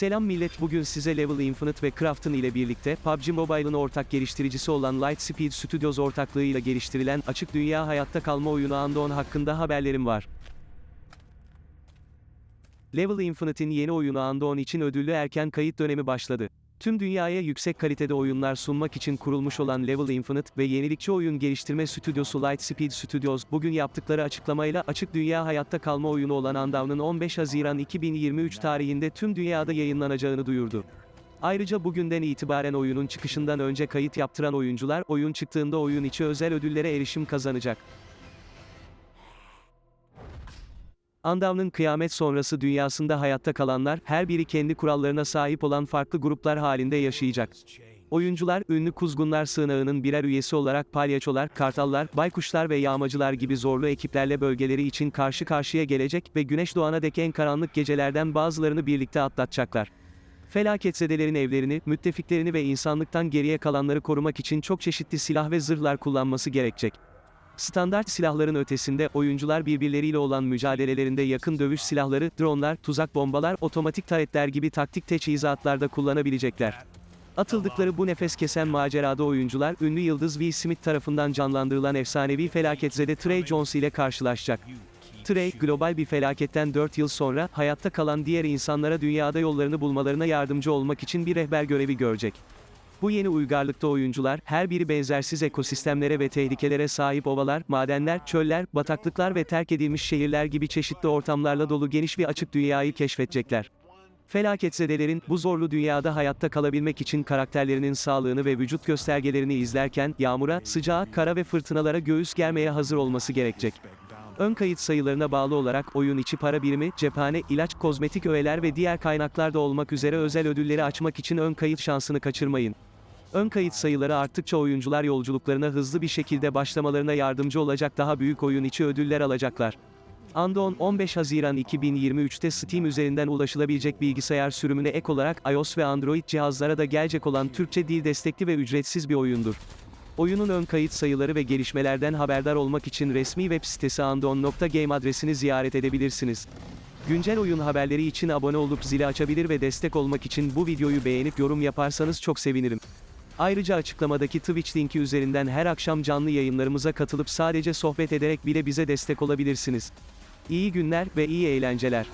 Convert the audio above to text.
Selam millet bugün size Level Infinite ve Craft'ın ile birlikte PUBG Mobile'ın ortak geliştiricisi olan Lightspeed Studios ortaklığıyla geliştirilen açık dünya hayatta kalma oyunu Andon hakkında haberlerim var. Level Infinite'in yeni oyunu Andon için ödüllü erken kayıt dönemi başladı. Tüm dünyaya yüksek kalitede oyunlar sunmak için kurulmuş olan Level Infinite ve yenilikçi oyun geliştirme stüdyosu Lightspeed Studios bugün yaptıkları açıklamayla açık dünya hayatta kalma oyunu olan Undawn'ın 15 Haziran 2023 tarihinde tüm dünyada yayınlanacağını duyurdu. Ayrıca bugünden itibaren oyunun çıkışından önce kayıt yaptıran oyuncular oyun çıktığında oyun içi özel ödüllere erişim kazanacak. Undawn'ın kıyamet sonrası dünyasında hayatta kalanlar, her biri kendi kurallarına sahip olan farklı gruplar halinde yaşayacak. Oyuncular, ünlü kuzgunlar sığınağının birer üyesi olarak palyaçolar, kartallar, baykuşlar ve yağmacılar gibi zorlu ekiplerle bölgeleri için karşı karşıya gelecek ve güneş doğana dek en karanlık gecelerden bazılarını birlikte atlatacaklar. Felaketsezelerin evlerini, müttefiklerini ve insanlıktan geriye kalanları korumak için çok çeşitli silah ve zırhlar kullanması gerekecek. Standart silahların ötesinde oyuncular birbirleriyle olan mücadelelerinde yakın dövüş silahları, dronlar, tuzak bombalar, otomatik taretler gibi taktik teçhizatlarda kullanabilecekler. Atıldıkları bu nefes kesen macerada oyuncular, ünlü yıldız Will Smith tarafından canlandırılan efsanevi felaketzede Trey Jones ile karşılaşacak. Trey, global bir felaketten 4 yıl sonra, hayatta kalan diğer insanlara dünyada yollarını bulmalarına yardımcı olmak için bir rehber görevi görecek. Bu yeni uygarlıkta oyuncular, her biri benzersiz ekosistemlere ve tehlikelere sahip ovalar, madenler, çöller, bataklıklar ve terk edilmiş şehirler gibi çeşitli ortamlarla dolu geniş bir açık dünyayı keşfedecekler. Felaketsezelerin, bu zorlu dünyada hayatta kalabilmek için karakterlerinin sağlığını ve vücut göstergelerini izlerken, yağmura, sıcağa, kara ve fırtınalara göğüs germeye hazır olması gerekecek. Ön kayıt sayılarına bağlı olarak oyun içi para birimi, cephane, ilaç, kozmetik öğeler ve diğer kaynaklarda olmak üzere özel ödülleri açmak için ön kayıt şansını kaçırmayın. Ön kayıt sayıları arttıkça oyuncular yolculuklarına hızlı bir şekilde başlamalarına yardımcı olacak daha büyük oyun içi ödüller alacaklar. Andon, 15 Haziran 2023'te Steam üzerinden ulaşılabilecek bilgisayar sürümüne ek olarak iOS ve Android cihazlara da gelecek olan Türkçe dil destekli ve ücretsiz bir oyundur. Oyunun ön kayıt sayıları ve gelişmelerden haberdar olmak için resmi web sitesi andon.game adresini ziyaret edebilirsiniz. Güncel oyun haberleri için abone olup zili açabilir ve destek olmak için bu videoyu beğenip yorum yaparsanız çok sevinirim. Ayrıca açıklamadaki Twitch linki üzerinden her akşam canlı yayınlarımıza katılıp sadece sohbet ederek bile bize destek olabilirsiniz. İyi günler ve iyi eğlenceler.